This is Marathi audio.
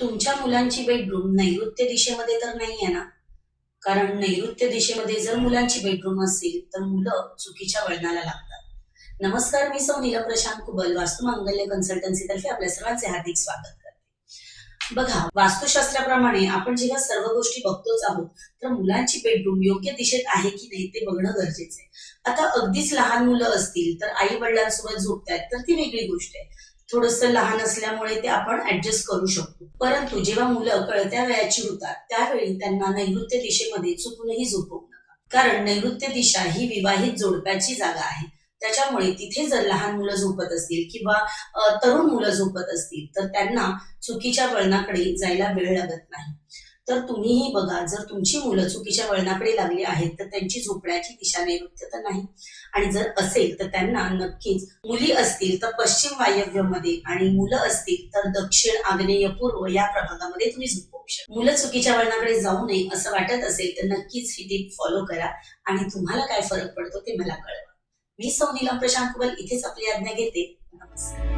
तुमच्या मुलांची बेडरूम नैऋत्य दिशेमध्ये तर नाहीये ना? कारण नैऋत्य दिशेमध्ये जर मुलांची बेडरूम असेल तर मुलं चुकीच्या वळणाला लागतात. नमस्कार मी सौ नीलम प्रशांत कुबल वास्तू मांगल्य कन्सल्टन्सी तर्फे आपल्या सर्वांचे हार्दिक स्वागत करते. बघा वास्तुशास्त्राप्रमाणे आपण जेव्हा सर्व गोष्टी बघतोच आहोत तर मुलांची बेडरूम योग्य दिशेत आहे की नाही ते बघणं गरजेचं आहे. आता अगदीच लहान मुलं असतील तर आई वडिलांसोबत झोपतायत तर ती वेगळी गोष्ट आहे. थोडस लहान असल्यामुळे ते आपण ऍडजस्ट करू शकतो. परंतु जेव्हा मुलं कळत्या वयाची होतात त्यावेळी त्यांना नैऋत्य दिशेमध्ये चुकूनही झोपवू नका. कारण नैऋत्य दिशा ही विवाहित जोडप्याची जागा आहे. त्याच्यामुळे तिथे जर लहान मुलं झोपत असतील किंवा तरुण मुलं झोपत असतील तर त्यांना चुकीच्या वळणाकडे जायला वेळ लागत नाही. तर तुम्हीही बघा जर तुमची मुलं चुकीच्या वळणाकडे लागली आहेत तर त्यांची झोपण्याची दिशा नैऋत्य तर नाही. आणि जर असेल तर त्यांना नक्कीच मुली असतील तर पश्चिम वायव्यमध्ये आणि मुलं असतील तर दक्षिण आग्नेय पूर्व या प्रभागामध्ये तुम्ही झोपवू शकता. मुलं चुकीच्या वळणाकडे जाऊ नये असं वाटत असेल तर नक्कीच ही टीप फॉलो करा आणि तुम्हाला काय फरक पडतो ते मला कळवा. मी सौ नीलम प्रशांत कुबल इथेच आपली आज्ञा घेते. नमस्कार.